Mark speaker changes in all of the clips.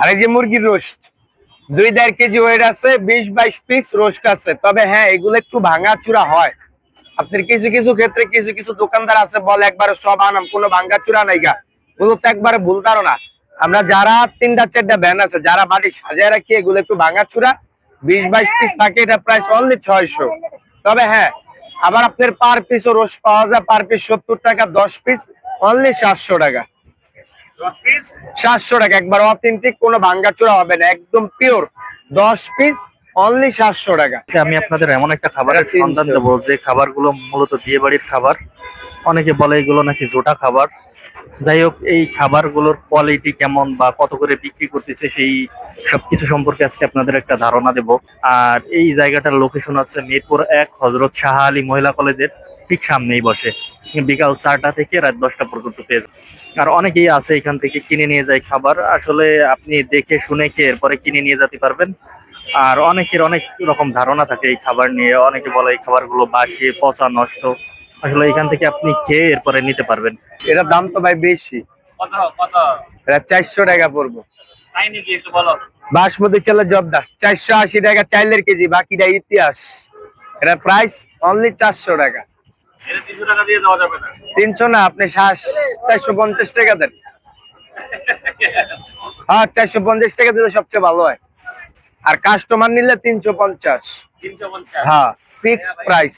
Speaker 1: আর এই যে মুরগির রোস্ট, দুই দেড় কেজি ওয়েট আছে, বিশ বাইশ পিস রোস্ট আছে। তবে হ্যাঁ এগুলো একটু ভাঙা চূড়া হয়। আপনার কিছু কিছু ক্ষেত্রে কিছু কিছু দোকানদার আছে, বলে একবারে সব আনাম, কোনো ভাঙ্গা চূড়া নাই গা। ওগুলো তো একবারে ভুল ধারণা। আমরা যারা তিনটা, চারটা ব্যান আছে, যারা বাড়ি সাজায় রাখি, এগুলো একটু ভাঙা চূড়া বিশ বাইশ পিস থাকে, এটা প্রায় অনলি ছয়শো। তবে হ্যাঁ আবার আপনার পার পিসও রোস্ট পাওয়া যায় পার পিস সত্তর টাকা, দশ পিস অনলি সাতশো টাকা। সাতশো টাকা। একবার অথেন্টিক কোনো ভাঙ্গাচোরা হবে না। একদম পিওর দশ পিস অনলি সাতশো টাকা।
Speaker 2: আজকে আমি আপনাদের এমন একটা খাবারের সন্ধান দেবো যে খাবারগুলো মূলত বিয়ে বাড়ির খাবার। অনেকে বলে এগুলো নাকি জোটা খাবার। যাই হোক এই খাবারগুলোর কোয়ালিটি কেমন বা কত করে বিক্রি করতেছে সেই সবকিছু সম্পর্কে আজকে আপনাদের একটা ধারণা দেব। আর এই জায়গাটার লোকেশন আছে মিরপুর এক হজরত শাহ আলী মহিলা কলেজের। ঠিক সামনেই বসে। বিকাল চারটা থেকে রাত দশটা পর্যন্ত পেয়ে। আর অনেকেই আছে এখান থেকে কিনে নিয়ে যায় খাবার। আসলে আপনি দেখে শুনে খেয়ে এরপরে কিনে নিয়ে যেতে পারবেন। আর অনেকের অনেক রকম ধারণা থাকে এই খাবার নিয়ে। অনেকে বলে এই খাবারগুলো বাসি পচা নষ্ট। আসলে এখান থেকে আপনি খেয়ে এরপরে নিতে পারবেন।
Speaker 1: এটার দাম তো ভাই বেশি।
Speaker 3: কত কত?
Speaker 1: এটা চারশো টাকা পড়ব। বাসমতি চালের জবদা চারশো আশি টাকা চাইলের কেজি বাকিটা ইতিহাস। এটা প্রাইস অনলি চারশো টাকা।
Speaker 3: তিনশো না।
Speaker 1: আপনি চারশো পঞ্চাশ টাকা দেন। হ্যাঁ চারশো পঞ্চাশ টাকা দিলে সবচেয়ে ভালো হয়। আর কাস্টমার নিলে তিনশো পঞ্চাশ। হ্যাঁ ফিক্স প্রাইস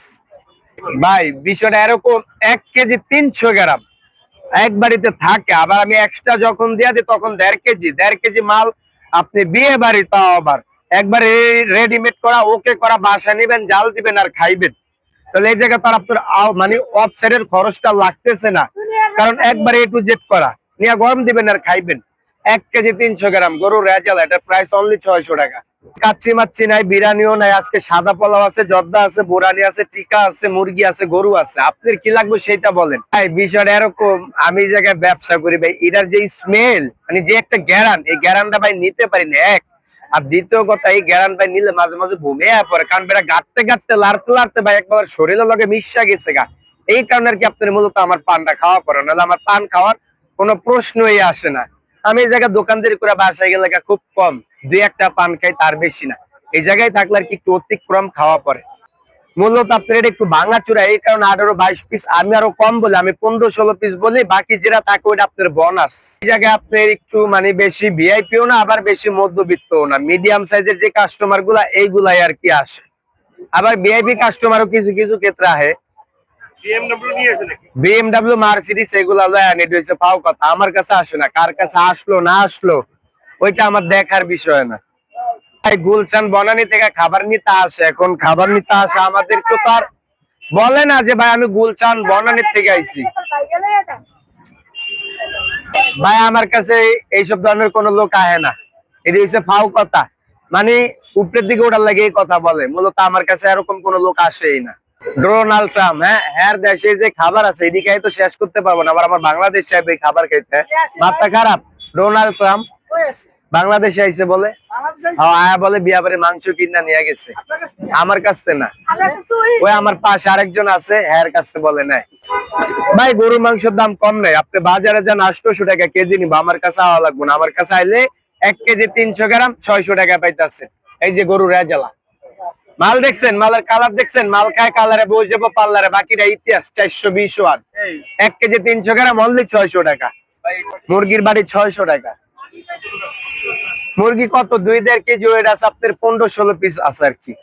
Speaker 1: ভাই বিষয়টা এরকম এক কেজি তিনশো গ্রাম। এক বাড়িতে থাকে আবার আমি এক্সট্রা যখন দিয়ে দিই তখন দেড় কেজি। দেড় কেজি মাল আপনি বিয়ে বাড়ি তাও আবার। একবারে রেডিমেড করা ওকে করা বাসা নিবেন জাল দিবেন আর খাইবেন। তাহলে এই জায়গায় তার আপনার মানে অফ সাইডের খরচটা লাগতেছে না। কারণ একবারে একটু জেট করা। নিয়ে গরম দিবেন আর খাইবেন। এক কেজি তিনশো গ্রাম গরু রেজাল এটা প্রাইস অনলি ছয়শো টাকা। কাচ্চি মাচ্ছি নাই, বিরিয়ানিও নাই, আজকে সাদা পোলাও আছে, জর্দা আছে, বোরানি আছে, টিকা আছে, মুরগি আছে, গরু আছে। আপনার কি লাগবে সেটা বলেন। বিষয়টা এরকম, আমি জায়গায় ব্যবসা করি ভাই, এটার যে স্মেল মানে যে একটা গ্যারান, এই গ্যারানটা ভাই নিতে পারি না। এক আর দ্বিতীয় কথা, এই গ্যারান ভাই নিলে মাঝে মাঝে ঘুমিয়ে পড়ে, কারণ বেটা গাঁটতে গাঁটতে, লাড়তে লাড়তে ভাই একবার শরীরের লগে মিশা গেছে গা। এই কারণে আর কি আপনার মূলত আমার পানটা খাওয়া পড়ে নাহলে আমার পান খাওয়ার কোনো প্রশ্নই আসে না। আমি এই জায়গায় দোকানদারি করে বাসায় গেলে খুব কম, দুই একটা পান খাই তার বেশি না। এই জায়গায় থাকলে আর কি একটু অতিক্রম খাওয়া পড়ে। মূলত আপনার একটু ভাঙা চূড়া এই কারণে আঠারো বাইশ পিস আমি আরও কম বলি আমি পনেরো ষোলো পিস বলি বাকি যেটা থাকে ওইটা আপনার বোনাস এই জায়গায় আপনার একটু মানে বেশি ভিআইপিও না আবার বেশি মধ্যবিত্তও না। মিডিয়াম সাইজের যে কাস্টমারগুলা এইগুলাই আর কি আসে। আবার ভিআইপি কাস্টমারও কিছু কিছু ক্ষেত্রে আহে
Speaker 3: বিএমডব্লিউ নিয়ে এসে
Speaker 1: বিএমডাব্লিউ মার্সিডিস এগুলা লয় আনে পাও কথা। আমার কাছে আসে না কার কাছে আসলো না আসলো ওইটা আমার দেখার বিষয় না। গুলশান বনানি থেকে খাবার নিতে আসে। এখন খাবার নিতে আসে আমাদের তো বলে না যে, ভাই, আমি গুলশান থেকে ভাই, আমার কাছে এইসব ধরনের লোক আহে না। এটি হচ্ছে কথা। মানে উপরের দিকে ওঠার লাগে এই কথা বলে। মূলত আমার কাছে এরকম কোনো লোক আসেই না। ডোনাল্ড ট্রাম্প হ্যাঁ হ্যাঁ দেশে যে খাবার আছে এদিকে তো শেষ করতে পারব না। আবার আমার বাংলাদেশে আসবে এই খাবার খাইতে। ভাবটা খারাপ। ডোনাল্ড ট্রাম্প বাংলাদেশে আইছে বলে? হ্যাঁ, আয়া বলে বিয়া বাড়ি মাংস কিনা নিয়ে গেছে। আমার কাছে না। ওই আমার পাশে আরেকজন আছে হ্যার কাছে বলে নাই। ভাই গরুর মাংসের দাম কম নাই। আপনি বাজারে যান আটশোশো টাকা কেজি নিবো। আমার কাছে আওয়া লাগবে না। আমার কাছে আইলে এক কেজি তিনশো গ্রাম ছয়শো টাকা পাইতেছে। এই যে গরু রেজালা। মাল দেখছেন? মালের কালার দেখছেন? মাল খায় কালারে বই যাব পার্লারে বাকিটা ইতিহাস চারশো বিশ
Speaker 3: এই।
Speaker 1: এক কেজি তিনশো গ্রাম অনলি ছয়শো টাকা। মুরগির বাড়ি ছয়শো টাকা। মুরগি কত? দুই দেড় কেজি ওয়েট আছে আপনার পনেরো ষোলো পিস আছে আর কি।